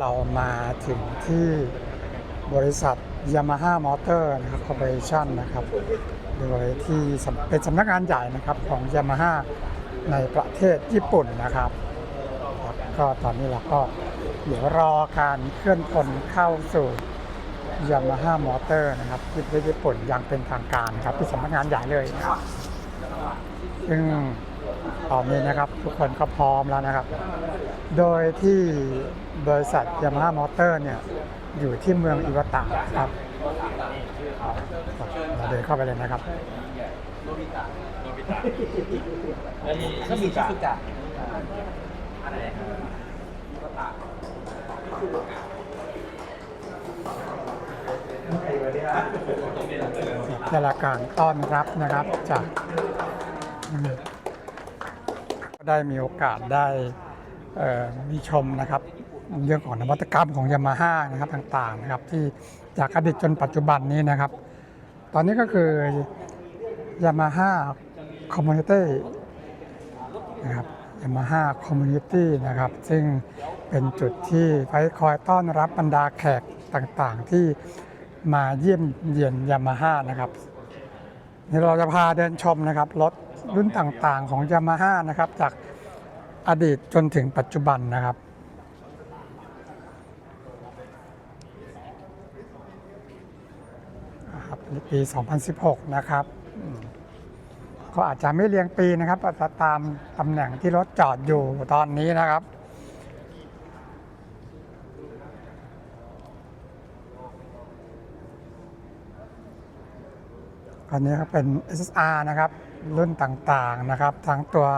เรามาถึงที่บริษัท Yamaha Motor นะครับ Corporation นะครับ โดยที่เป็นสำนักงานใหญ่นะครับของ Yamaha ในประเทศญี่ปุ่นนะครับ ก็ตอนนี้เราก็เดี๋ยวรอการเคลื่อนพลเข้าสู่ Yamaha Motor นะครับที่ประเทศญี่ปุ่นอย่างเป็นทางการครับที่สำนักงานใหญ่เลยนะครับซึ่งตอนนี้นะครับทุกคนก็พร้อมแล้วนะครับ โดยที่บริษัทยามาฮ่ามอเตอร์เนี่ยอยู่ที่เมืองอิวาตะครับเราเดินเข้าไปเลยนะครับก็มีชิซุกะได้รับการต้อนรับนะครับจากอืมได้มีโอกาสได้เอ่อ มีชมนะครับเรื่องของนวัตกรรมของยามาฮ่านะครับต่างๆนะครับที่จากอดีตจนปัจจุบันนี้นะครับ ตอนนี้ก็คือยามาฮ่าคอมมูนิตี้นะครับยามาฮ่าคอมมูนิตี้นะครับ ซึ่งเป็นจุดที่ไว้คอยต้อนรับบรรดาแขกต่างๆ ที่มาเยี่ยมเยียนยามาฮ่านะครับนี่เราจะพาเดินชมนะครับรถรุ่นต่างๆของยามาฮ่านะครับจาก อดีตจนถึงปัจจุบันนะครับครับในปี 2016 นะครับอืมก็อาจจะไม่เรียงปีนะครับตามตำแหน่งที่รถจอดอยู่ตอนนี้นะครับอันนี้ก็เป็น SSR นะครับ รุ่นต่างๆนะครับ ทั้งตัว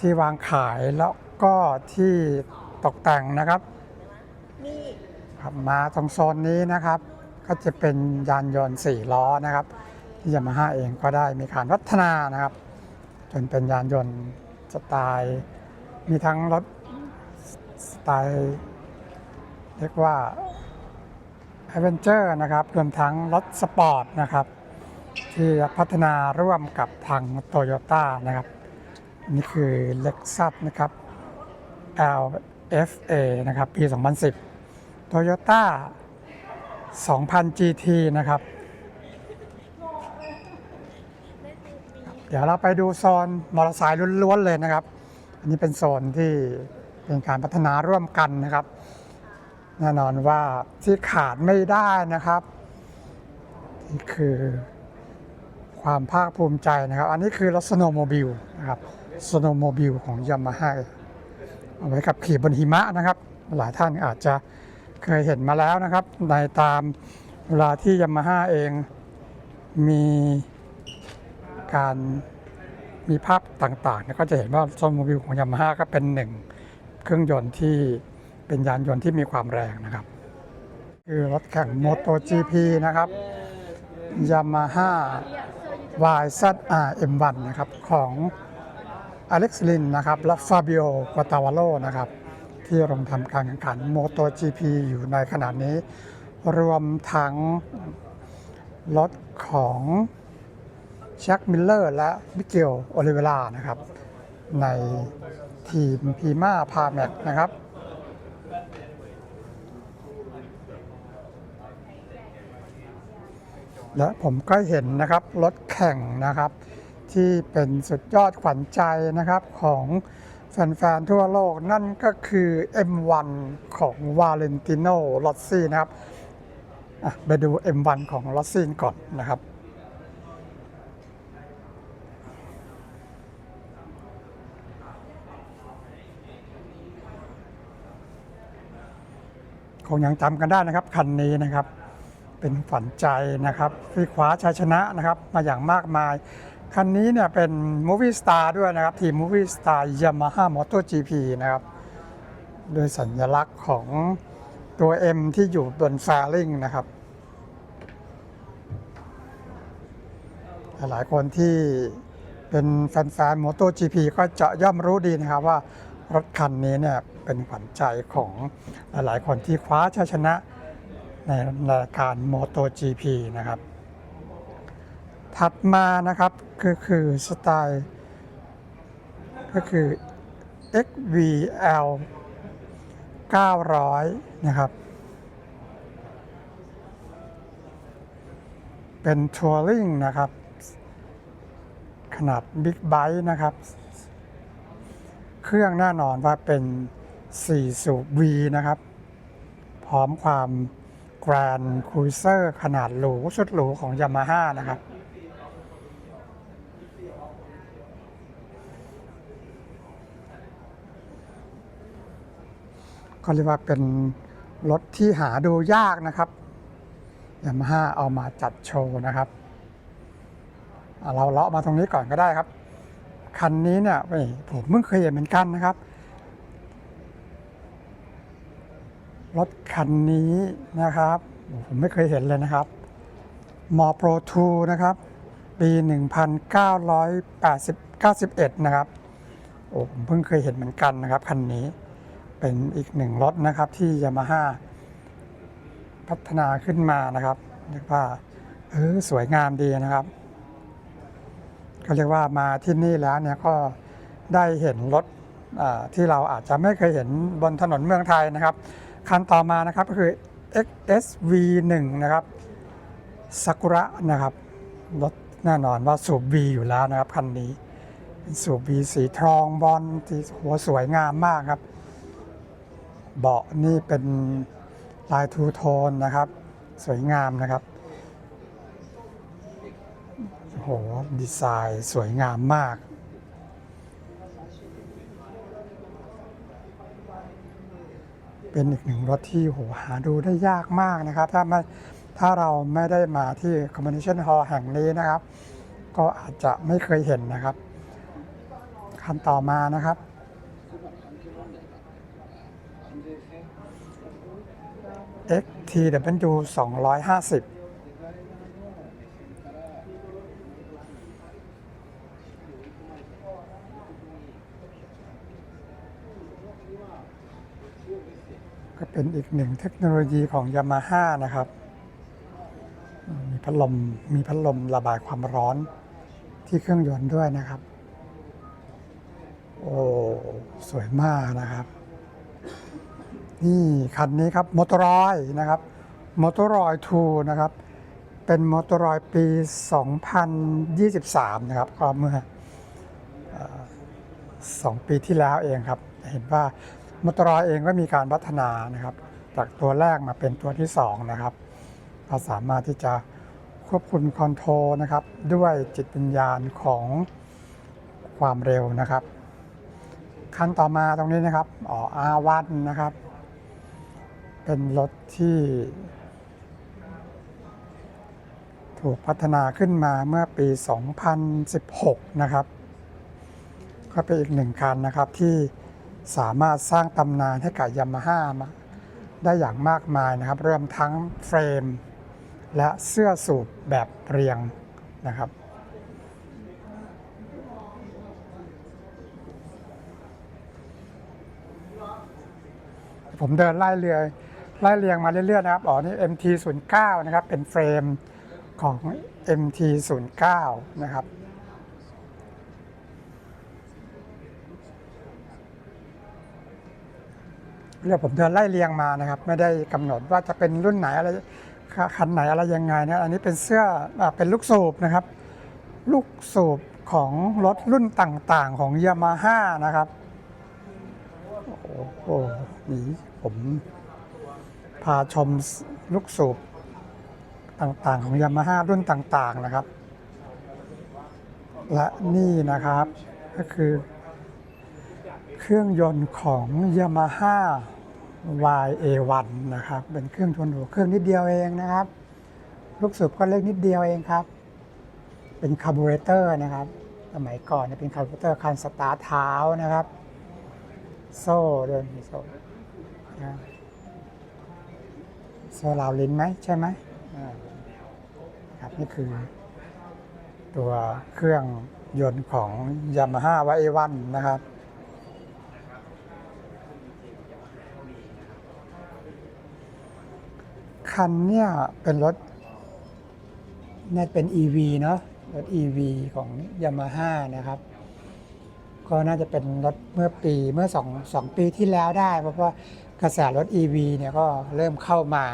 ที่วางขายแล้วก็ที่ตกแต่งนะครับครับมาตรงโซนนี้นะครับ ก็จะเป็นยานยนต์4ล้อนะครับที่ยามาฮ่าเองก็ได้มีการพัฒนานะครับ จนเป็นยานยนต์สไตล์มีทั้งรถสไตล์เรียกว่า a d v e n t u r e นะครับรวมทั้งรถสปอร์ตนะครับ ที่พัฒนาร่วมกับทางโตโยต้านะครับ นี่คือ Lexus นะครับ LFA นะครับ ปี 2010 Toyota 2000 GT นะครับ เดี๋ยวเราไปดูโซนมอเตอร์ไซค์ล้วนๆเลยนะครับ อันนี้เป็นโซนที่เป็นการพัฒนาร่วมกันนะครับ แน่นอนว่าที่ขาดไม่ได้นะครับนี่คือความภาคภูมิใจนะครับ อันนี้คือรถสโนโมบิลนะครับ สโนโมบิลของยามาฮ่าเอาไว้ขับขี่บนหิมะนะครับ หลายท่านอาจจะเคยเห็นมาแล้วนะครับ ในตามเวลาที่ยามาฮ่าเองมีการมีภาพต่างๆ ก็จะเห็นว่าสโนโมบิลของยามาฮ่าก็เป็นหนึ่งเครื่องยนต์ที่เป็นยานยนต์ที่มีความแรงนะครับ คือรถแข่ง MotoGP นะครับ Yamaha YZR M1 นะครับของ อเล็กซ์ลินนะครับและฟาบิโอกัตาวาโลนะครับที่ลงทำการแข่งขัน MotoGP อยู่ในขณะนี้ รวมทั้งรถของแช็คมิลเลอร์และมิเกลโอลิเวรานะครับ ในทีมพีมาพาแมกนะครับและผมก็เห็นนะครับรถแข่งนะครับ ที่เป็นสุดยอดขวัญใจนะครับของแฟนๆทั่วโลกนั่นก็คือ M1 ของวาเลนติโนลอ s ซี่นะครับไปดู M1 ของลอ s ซี่ก่อนนะครับคงยังจำกันได้นะครับคันนี้นะครับ เป็นฝันใจนะครับที่คว้าชัยชนะนะครับ มาอย่างมากมาย คันนี้เนี่ยเป็นมูฟี่สตาร์ด้วยนะครับ ทีมมูฟี่สตาร์ยามาฮ่ามอเตอร์จีพีนะครับโดยสัญลักษณ์ของตัว M ที่อยู่บนแฟลิงนะครับ หลายคนที่เป็นแฟนๆ MotoGP ก็จะย่อมรู้ดีนะครับว่ารถคันนี้เนี่ยเป็นขวัญใจของหลายๆคนที่คว้าชัยชนะในรายการ MotoGP นะครับ ถัดมานะครับก็คือสไตล์ก็คือ XVL 900 นะครับ เป็นทัวริงนะครับ ขนาดบิ๊กไบค์นะครับ เครื่องแน่นอนว่าเป็น4สูบ V นะครับ พร้อมความแกรนคูเซอร์ขนาดหรูสุดหรูของยามาฮ่านะครับ ก็เรียกว่าเป็นรถที่หาดูยากนะครับยามาฮ่าเอามาจัดโชว์นะครับ เราเลาะมาตรงนี้ก่อนก็ได้ครับ คันนี้เนี่ยเว้ยผมเพิ่งเคยเห็นเหมือนกันนะครับ รถคันนี้นะครับ ผมไม่เคยเห็นเลยนะครับมอโปร2นะครับ ปี 1991 นะครับ โอ้ผมเพิ่งเคยเห็นเหมือนกันนะครับ คันนี้ เป็นอีกหนึ่งรถนะครับที่ยามาฮ่าพัฒนาขึ้นมานะครับเรียกว่าเออสวยงามดีนะครับ ก็เรียกว่ามาที่นี่แล้วเนี่ยก็ได้เห็นรถที่เราอาจจะไม่เคยเห็นบนถนนเมืองไทยนะครับ คันต่อมานะครับก็คือ XSV1 นะครับซากุระนะครับรถแน่นอนว่าสูบ V อยู่แล้วนะครับคันนี้เป็นสูบ V สีทองบอลที่หัวสวยงามมากครับ เบาะนี่เป็นลายทูโทนนะครับ สวยงามนะครับโอ้โหดีไซน์สวยงามมากเป็นอีกหนึ่งรถที่โหหาดูได้ยากมากนะครับ ถ้าไม่ถ้าเราไม่ได้มาที่ Combination Hall แห่งนี้นะครับ ก็อาจจะไม่เคยเห็นนะครับ คันต่อมานะครับ XTW 250 ก็เป็นอีกหนึ่งเทคโนโลยีของ Yamaha นะครับ มีพัดลม มีพัดลมระบายความร้อนที่เครื่องยนต์ด้วยนะครับ โอ้ สวยมากนะครับ นี่คันนี้ครับมอเตอร์อยนะครับมอเตอร์อย2นะครับ เป็นมอเตอร์อยปี 2023 นะครับก็เมื่อสองปีที่แล้วเองครับ เห็นว่ามอเตอรอยเองก็มีการพัฒนานะครับ จากตัวแรกมาเป็นตัวที่ 2 นะครับเราสามารถที่จะควบคุมคอนโทรลนะครับ ด้วยจิตวิญญาณของความเร็วนะครับ ขั้นต่อมาตรงนี้นะครับอ๋ออาวันนะครับ เป็นรถที่ ถูกพัฒนาขึ้นมาเมื่อปี 2016 นะครับ ก็เป็นอีกหนึ่งคันนะครับที่สามารถสร้างตำนานให้กับยามาฮ่ามาได้อย่างมากมายนะครับ เริ่มทั้งเฟรม และเสื้อสูบแบบเรียงนะครับผมเดินไล่เรือ ไล่เรียงมาเรื่อยๆนะครับ อ๋อ นี่ MT09 นะครับ เป็นเฟรมของ MT09 นะครับ เรื่องผมเดินไล่เรียงมานะครับ ไม่ได้กำหนดว่าจะเป็นรุ่นไหนอะไรคันไหนอะไรยังไงนะ อันนี้เป็นเสื้ออเป็นลูกสูบนะครับ ลูกสูบของรถรุ่นต่างๆ ของยามาฮ่านะครับ โอ้โหนี่ผม พาชมลูกสูบต่างๆ ของยามาฮ่ารุ่นต่างๆนะครับ และนี่นะครับก็คือ เครื่องยนต์ของ Yamaha YA1 นะครับ เป็นเครื่องยนต์หัวเครื่องนิดเดียวเองนะครับ ลูกสูบก็เล็กนิดเดียวเองครับ เป็นคาร์บูเรเตอร์นะครับ สมัยก่อนเนี่ยเป็นคาร์บูเรเตอร์คันสตาร์ทเท้านะครับ โซ่เด้วยมีโซ่นะ โซ่ราวลิ้นไหมใช่ไหมครับนี่คือ ตัวเครื่องยนต์ของ Yamaha YA1 นนะครับคันเนี่ยเป็นรถน่าจะเป็น EV เนาะรถ EV ของ Yamaha นะครับ ก็น่าจะเป็นรถเมื่อปีเมื่อ2 2ปีที่แล้วได้ เพราะว่า กระแสรถ EV เนี่ยก็เริ่มเข้ามา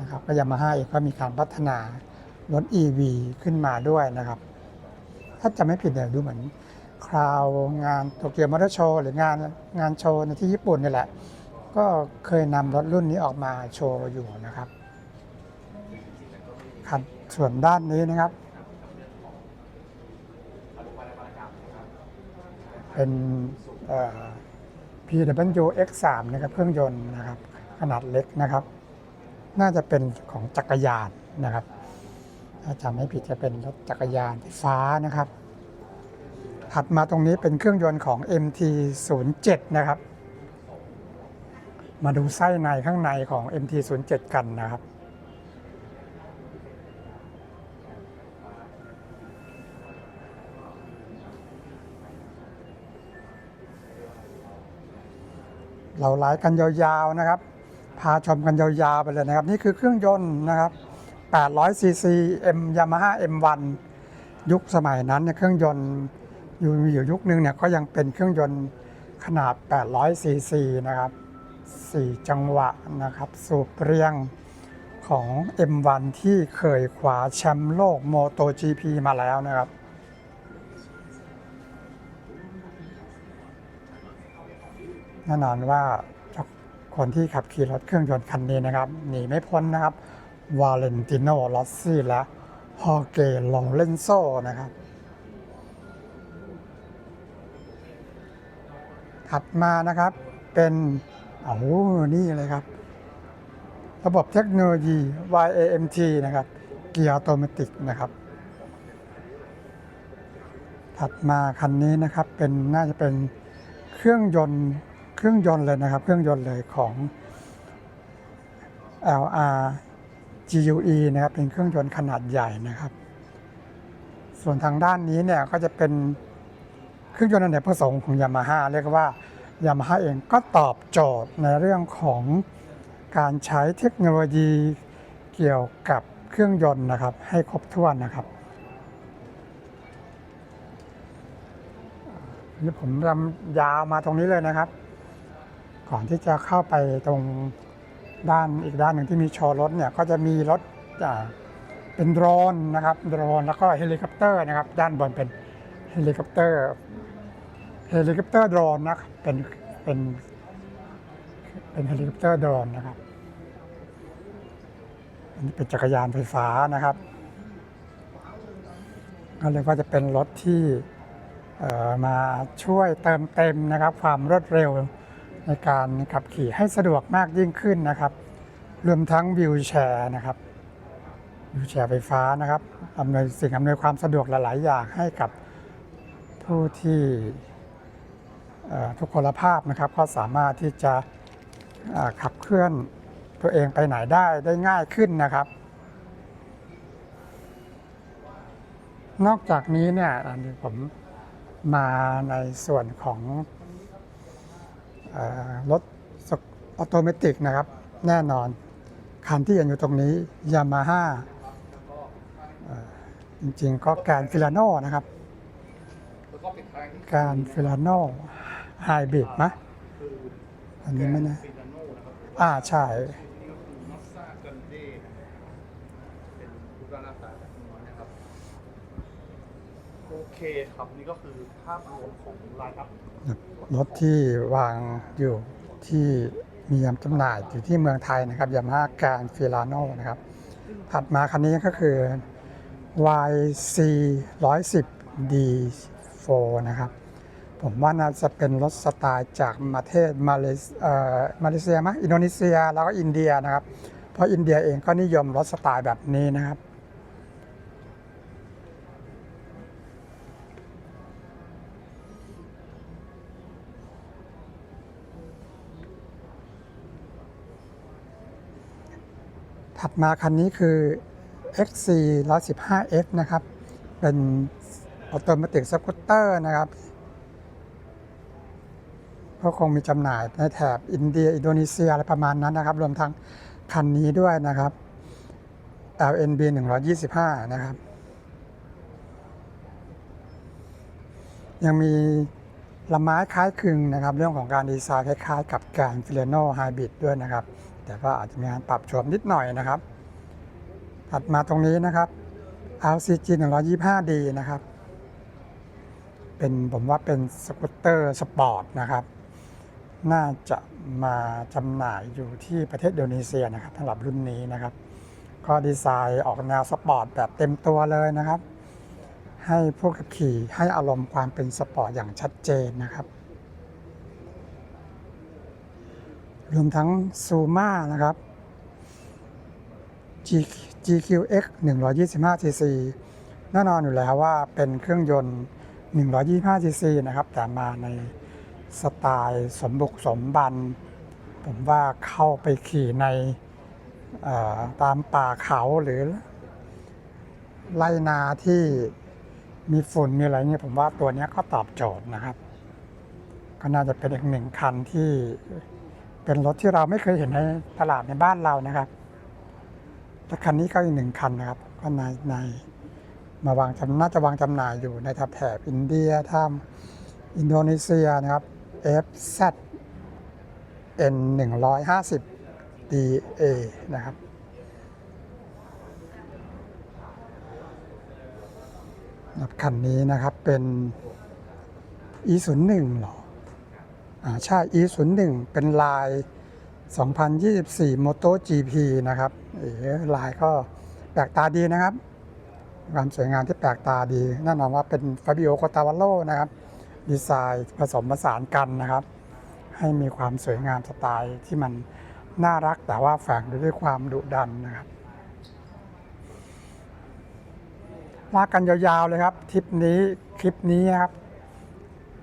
นะครับก็ยามาฮ่าเองก็มีการพัฒนารถ EV ขึ้นมาด้วยนะครับ ถ้าจะไม่ผิดเนี่ยดูเหมือนคราวงานโตเกียวมอเตอร์โชว์หรืองานงานโชว์ในที่ญี่ปุ่นนี่แหละ ก็เคยนำรถรุ่นนี้ออกมาโชว์อยู่นะครับครับส่วนด้านนี้นะครับ เป็น PW X3 นะครับเครื่องยนต์นะครับขนาดเล็กนะครับ น่าจะเป็นของจักรยานนะครับถ้าจำไม่ผิดจะเป็นรถจักรยานไฟฟ้านะครับ ถัดมาตรงนี้เป็นเครื่องยนต์ของ MT07 นะครับ มาดูไส้ในข้างในของ MT07 กันนะครับ เราไลฟ์กันยาวๆนะครับ พาชมกันยาวๆไปเลยนะครับ นี่คือเครื่องยนต์นะครับ 800 cc M Yamaha M1 ยุคสมัยนั้นเนี่ยเครื่องยนต์อยู่มีอยู่ยุคนึงเนี่ยก็ยังเป็นเครื่องยนต์ขนาด 800 cc นะครับ 4 จังหวะนะครับ สูบเรียงของ M1 ที่เคยคว้าแชมป์โลก MotoGP มาแล้วนะครับ แน่นอนว่าคนที่ขับขี่รถเครื่องยนต์คันนี้นะครับหนีไม่พ้นนะครับวาเลนติโนลอสซี่และฮอเกลองเลนโซนะครับถัดมานะครับเป็นโอ้โหนี่เลยครับ ระบบเทคโนโลยี YAMT นะครับเกียร์ออโตเมตินะครับ ถัดมาคันนี้นะครับเป็นน่าจะเป็นเครื่องยนต์ เครื่องยนต์เลยนะครับ เครื่องยนต์เลยของ LR GUE นะครับ เป็นเครื่องยนต์ขนาดใหญ่นะครับ ส่วนทางด้านนี้เนี่ยก็จะเป็นเครื่องยนต์อเนกประสงค์ของ Yamaha เรียกว่า Yamaha เองก็ตอบโจทย์ในเรื่องของการใช้เทคโนโลยีเกี่ยวกับเครื่องยนต์นะครับ ให้ครบถ้วนนะครับนี่ผมรำยาวมาตรงนี้เลยนะครับ ก่อนที่จะเข้าไปตรงด้านอีกด้านหนึ่งที่มีโชว์รถเนี่ยก็จะมีรถอ่าเป็นโดรนนะครับโดรนแล้วก็เฮลิคอปเตอร์นะครับ ด้านบนเป็นเฮลิคอปเตอร์เฮลิคอปเตอร์โดรนนะครับเป็นเป็นเป็นเฮลิคอปเตอร์โดรนนะครับอันนี้เป็นจักรยานไฟฟ้านะครับก็เรียกว่าจะเป็นรถที่มาช่วยเติมเต็มนะครับ ความรวดเร็ว ในการขับขี่ให้สะดวกมากยิ่งขึ้นนะครับ รวมทั้งวิวแชร์นะครับวิวแชร์ไฟฟ้านะครับอำนวยสิ่งอำนวยความสะดวกหลาย ๆ อย่างให้กับผู้ที่ทุกพลภาพนะครับ ก็สามารถที่จะขับเคลื่อนตัวเองไปไหนได้ได้ง่ายขึ้นนะครับ นอกจากนี้เนี่ยอันนี้ผมมาในส่วนของ รถออโตเมติกนะครับ แน่นอน คันที่เห็นอยู่ตรงนี้ยามาฮ่าจริงๆก็แกรฟิลาโนนะครับแกรฟิลาโนไฮบริดมะอันนี้ไม่นะอ่าใช่โอเคครับ นี่ก็คือภาพรวมของไลน์อัพ รถที่วางอยู่ที่มีจำหน่ายอยู่ที่เมืองไทยนะครับยามาฮ่าการฟิลาโนนะครับ ถัดมาคันนี้ก็คือ YC 110 D4 นะครับ ผมว่าน่าจะเป็นรถสไตล์จากประเทศมาเลเอ่อมาเลเซียมั้งอินโดนีเซียแล้วก็อินเดียนะครับ เพราะอินเดียเองก็นิยมรถสไตล์แบบนี้นะครับ ถัดมาคันนี้คือ XC 115F นะครับ เป็นออโตเมติกสกูตเตอร์นะครับก็คงมีจำหน่ายในแถบอินเดีย อินโดนีเซียอะไรประมาณนั้นนะครับ รวมทั้งคันนี้ด้วยนะครับ LNB 125 นะครับ ยังมีละไม้คล้ายคลึงนะครับ เรื่องของการดีไซน์คล้ายๆ กับการฟิเลโนไฮบริดด้วยนะครับ แต่ว่าอาจจะมีการปรับโฉมนิดหน่อยนะครับ ถัดมาตรงนี้นะครับ LCG 125D นะครับ เป็นผมว่าเป็นสกูตเตอร์สปอร์ตนะครับ น่าจะมาจำหน่ายอยู่ที่ประเทศอินโดนีเซียนะครับสำหรับรุ่นนี้นะครับ ก็ดีไซน์ออกแนวสปอร์ตแบบเต็มตัวเลยนะครับ ให้ผู้ขับขี่ให้อารมณ์ความเป็นสปอร์ตอย่างชัดเจนนะครับ รวมทั้งซูมานะครับ G GQX 125cc แน่นอนอยู่แล้วว่าเป็นเครื่องยนต์ 125cc นะครับ แต่มาในสไตล์สมบุกสมบัน ผมว่าเข้าไปขี่ในตามป่าเขาหรือไร่นาที่มีฝุ่นมีอะไรเนี่ยผมว่าตัวนี้ก็ตอบโจทย์นะครับ ก็น่าจะเป็นอีกหนึ่งคันที่ เป็นรถที่เราไม่เคยเห็นในตลาดในบ้านเรานะครับและคันนี้ก็อีกหนึ่งคันนะครับ ก็ในในมาวางจำน่าจะวางจำหน่ายอยู่ในแถบอินเดียทางอินโดนีเซียนะครับ FZ N 150 DA นะครับนะครับคันนี้นะครับเป็น e 0 1 หรอ อ่าใช่ e 0 1เป็นลาย 2024 Moto GP นะครับเอ๋ลายก็แปลกตาดีนะครับ ความสวยงามที่แปลกตาดีแน่นอนว่าเป็นฟาบิโอโคตาวาโลนะครับ ดีไซน์ผสมผสานกันนะครับ ให้มีความสวยงามสไตล์ที่มันน่ารักแต่ว่าแฝงด้วยความดุดันนะครับลากกันยาวๆเลยครับทริปนี้คลิปนี้ครับ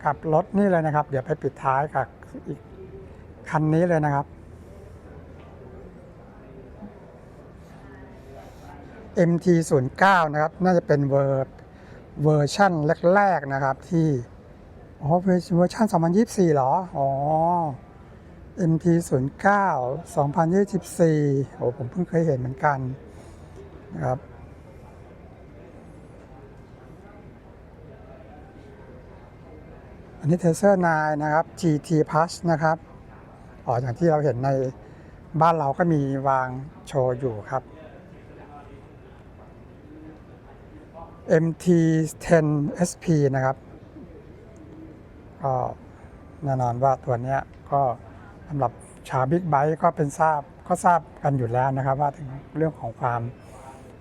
กับรถนี่เลยนะครับ เดี๋ยวไปปิดท้ายกับอีกคันนี้เลยนะครับ MT 0 9 นะครับ น่าจะเป็นเวอร์เวอร์ชั่นแรกๆนะครับที่อ๋อเวอร์เวอร์ชัน2024เหรอ อ๋อ MT 0 9 2024โอ้ผมเพิ่งเคยเห็นเหมือนกันนะครับ อันนี้เทเซอร์9นะครับ GT Plus นะครับอ๋ออย่างที่เราเห็นในบ้านเราก็มีวางโชว์อยู่ครับ MT 10 SP นะครับก็แน่นอนว่าตัวนี้ก็สำหรับชาวบิ๊กไบค์ก็เป็นทราบก็ทราบกันอยู่แล้วนะครับ ว่าถึงเรื่องของความ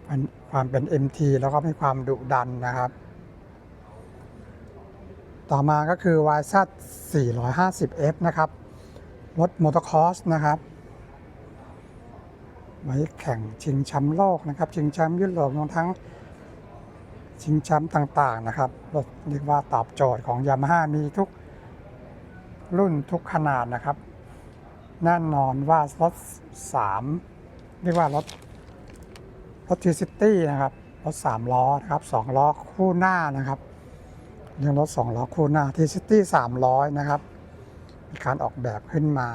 ความความเป็น MT แล้วก็มีความดุดันนะครับ ต่อมาก็คือ YZ 450F นะครับ รถมอเตอร์คอร์สนะครับ ไว้แข่งชิงแชมป์โลกนะครับ ชิงแชมป์ยุโรปรวมทั้งชิงแชมป์ต่างๆนะครับ รถเรียกว่าตอบโจทย์ของยามาฮ่ามีทุกรุ่นทุกขนาดนะครับ แน่นอนว่ารถ 3 เรียกว่ารถรถทีซิตี้นะครับ รถ 3 ล้อนะครับ 2 ล้อคู่หน้านะครับ เรื่องรถสองล้อคู่หน้าทีซิตี้สามร้อยนะครับ มีการออกแบบขึ้นมา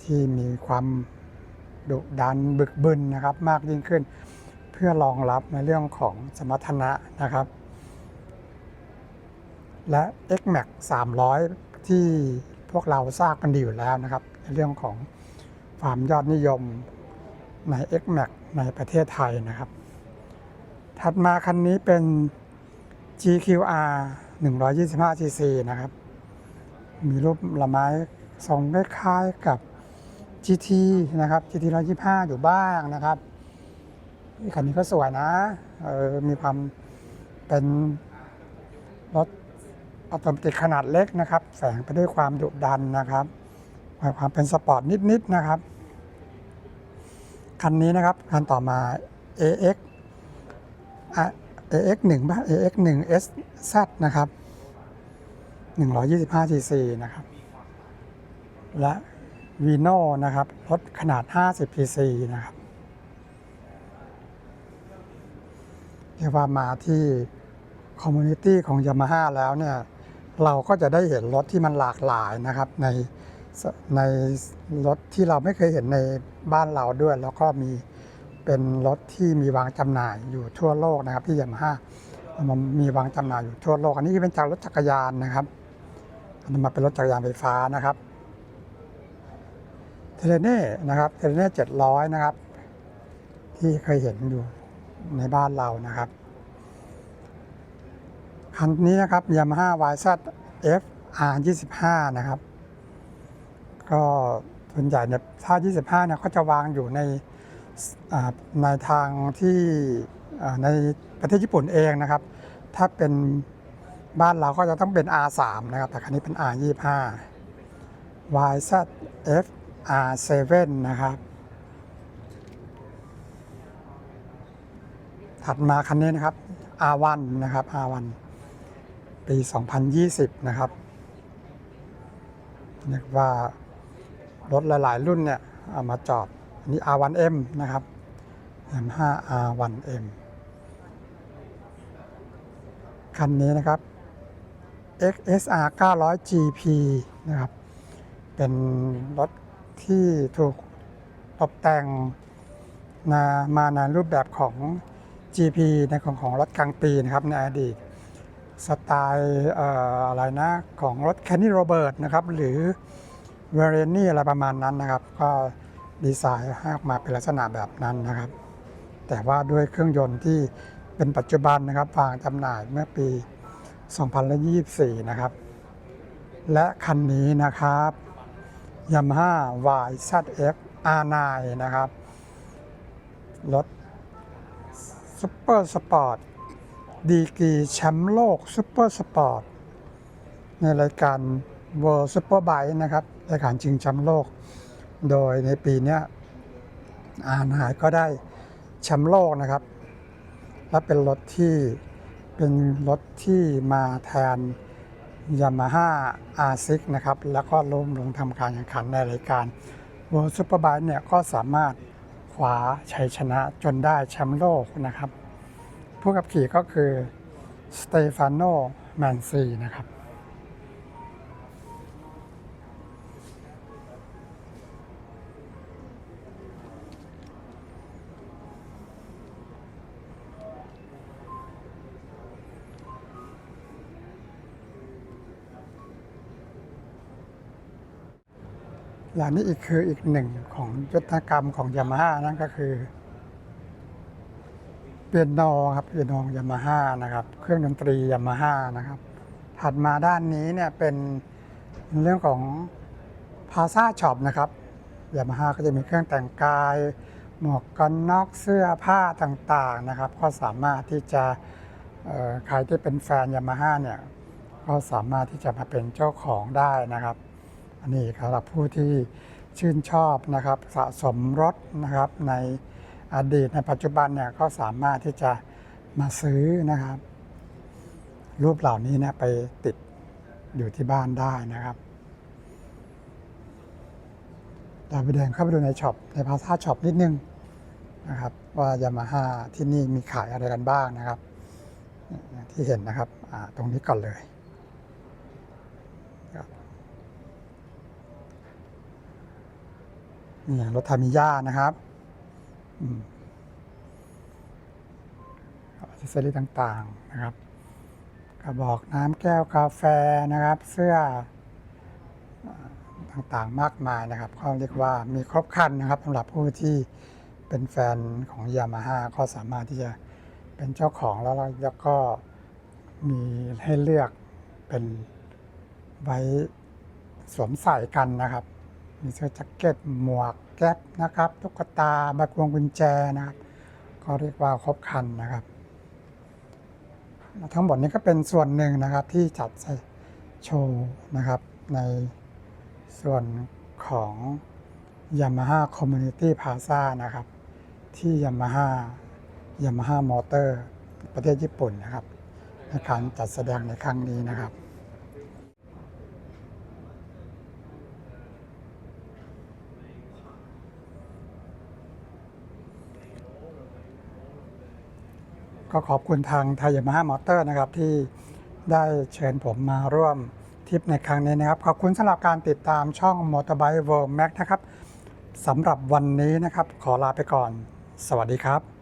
ที่มีความดุดันบึกบึนนะครับ มากยิ่งขึ้น เพื่อรองรับในเรื่องของสมรรถนะนะครับ และ X-Max 300 ที่พวกเราทราบกันดีอยู่แล้วนะครับ ในเรื่องของความยอดนิยมใน X-Max ในประเทศไทยนะครับ ถัดมาคันนี้เป็น GQR 125cc นะครับ มีรูปละไม้ทรงคล้ายๆกับ GT นะครับ GT 125 อยู่บ้างนะครับคันนี้ก็สวยนะออมีความเป็นรถออโตเมติกขนาดเล็กนะครับ แฝงไปด้วยความดุดันนะครับมีความเป็นสปอร์ตนิดๆนะครับ คันนี้นะครับ คันต่อมา AX อะ AX 1ป่ะ AX 1 SZ นะครับ 125 cc นะครับ และ Vino นะครับ รถขนาด 50 cc นะครับเรียกว่ามาที่คอมมูนิตี้ของ Yamaha แล้วเนี่ย เราก็จะได้เห็นรถที่มันหลากหลายนะครับ ในในรถที่เราไม่เคยเห็นในบ้านเราด้วย แล้วก็มี เป็นรถที่มีวางจำหน่ายอยู่ทั่วโลกนะครับที่ยามาฮ่ามันมีวางจำหน่ายอยู่ทั่วโลก อันนี้เป็นจากรถจักรยานนะครับอันนี้มาเป็นรถจักรยานไฟฟ้านะครับเทเลเน่นะครับเทเลเน่เจ็ดร้อยนะครับ ที่เคยเห็นอยู่ในบ้านเรานะครับคันนี้นะครับ Yamaha YZ F R 25 นะครับ ก็ส่วนใหญ่เนี่ยถ้า 25เนี่ยเขาจะวางอยู่ใน อ่าในทางที่ในประเทศญี่ปุ่นเองนะครับ ถ้าเป็นบ้านเราก็จะต้องเป็น R3 นะครับ แต่คันนี้เป็น R25 YZ F R7 นะครับ ถัดมาคันนี้นะครับ R1 นะครับ R1 ปี 2020 นะครับเรียกว่ารถหลาย ๆ รุ่นเนี่ย เอามาจอด อันนี้ R1M นะครับ M5 R1M คันนี้นะครับ XSR 900 GP นะครับ เป็นรถที่ถูกตกแต่งมามาในรูปแบบของ GP ในของของรถกลางปีนะครับในอดีต สไตล์อออะไรนะของรถแคนนี่โรเบิร์ตนะครับ หรือเวเรนี่อะไรประมาณนั้นนะครับ ก็ ดีไซน์ให้ออกมาเป็นลักษณะแบบนั้นนะครับ แต่ว่าด้วยเครื่องยนต์ที่เป็นปัจจุบันนะครับวางจำหน่ายเมื่อปี 2024 นะครับ และคันนี้นะครับ Yamaha YZF R9 นะครับ รถซุปเปอร์สปอร์ตดีกรีแชมป์โลกซูเปอร์สปอร์ตในรายการ World Superbike นะครับ รายการชิงแชมป์โลก โดยในปีนี้อาหายก็ได้แชมป์โลกนะครับ และเป็นรถที่เป็นรถที่มาแทน Yamaha R6 นะครับ แล้วก็ล้มลงทำการแข่งขันในรายการ World Superbike เนี่ยก็สามารถคว้าชัยชนะจนได้แชมป์โลกนะครับ ผู้ขับขี่ก็คือสเตฟานโนแมนซีนะครับ อย่างนี้อีกคืออีกหนึ่งของยุทธกรรมของยามาฮ่านั่นก็คือเปียโนครับเปียโนยามาฮ่านะครับ เครื่องดนตรียามาฮ่านะครับ ถัดมาด้านนี้เนี่ยเป็นเรื่องของพาซาช็อปนะครับยามาฮ่าก็จะมีเครื่องแต่งกาย หมวกกันน็อกเสื้อผ้าต่างๆนะครับ ก็สามารถที่จะใครที่เป็นแฟนยามาฮ่าเนี่ยก็สามารถที่จะมาเป็นเจ้าของได้นะครับ นนี้สำหรับผู้ที่ชื่นชอบนะครับสะสมรถนะครับในอดีตในปัจจุบันเนี่ยก็สามารถที่จะมาซื้อนะครับ รูปเหล่านี้เนี่ยไปติดอยู่ที่บ้านได้นะครับเราไปเดินเข้าไปดูในช็อปในพาซาช็อปนิดนึงนะครับ ว่ายามาฮ่าที่นี่มีขายอะไรกันบ้างนะครับ ที่เห็นนะครับตรงนี้ก่อนเลย นี่รถทามิยานะครับอืมอิเซอรี่ต่างๆนะครับกระบอกน้ำแก้วกาแฟนะครับ เสื้อต่างๆมากมายนะครับเขาเรียกว่ามีครบครันนะครับสำหรับผู้ที่เป็นแฟนของยามาฮ่าก็สามารถที่จะเป็นเจ้าของแล้วแล้วก็มีให้เลือกเป็นไว้สวมใส่กันนะครับ มีเสื้อแจ็คเก็ตหมวกแก๊ปนะครับตุ๊กตาบัตรวงกุญแจนะครับ ก็เรียกว่าครบครันนะครับ ทั้งหมดนี้ก็เป็นส่วนหนึ่งนะครับที่จัดโชว์นะครับในส่วนของ Yamaha Community Plaza นะครับ ที่ Yamaha Yamaha Motor ประเทศญี่ปุ่นนะครับในการจัดแสดงในครั้งนี้นะครับ ก็ขอบคุณทางไทยมาฮ่ามอเตอร์นะครับที่ได้เชิญผมมาร่วมทริปในครั้งนี้นะครับ ขอบคุณสำหรับการติดตามช่อง Motorbike World Max นะครับสำหรับวันนี้นะครับ ขอลาไปก่อน สวัสดีครับ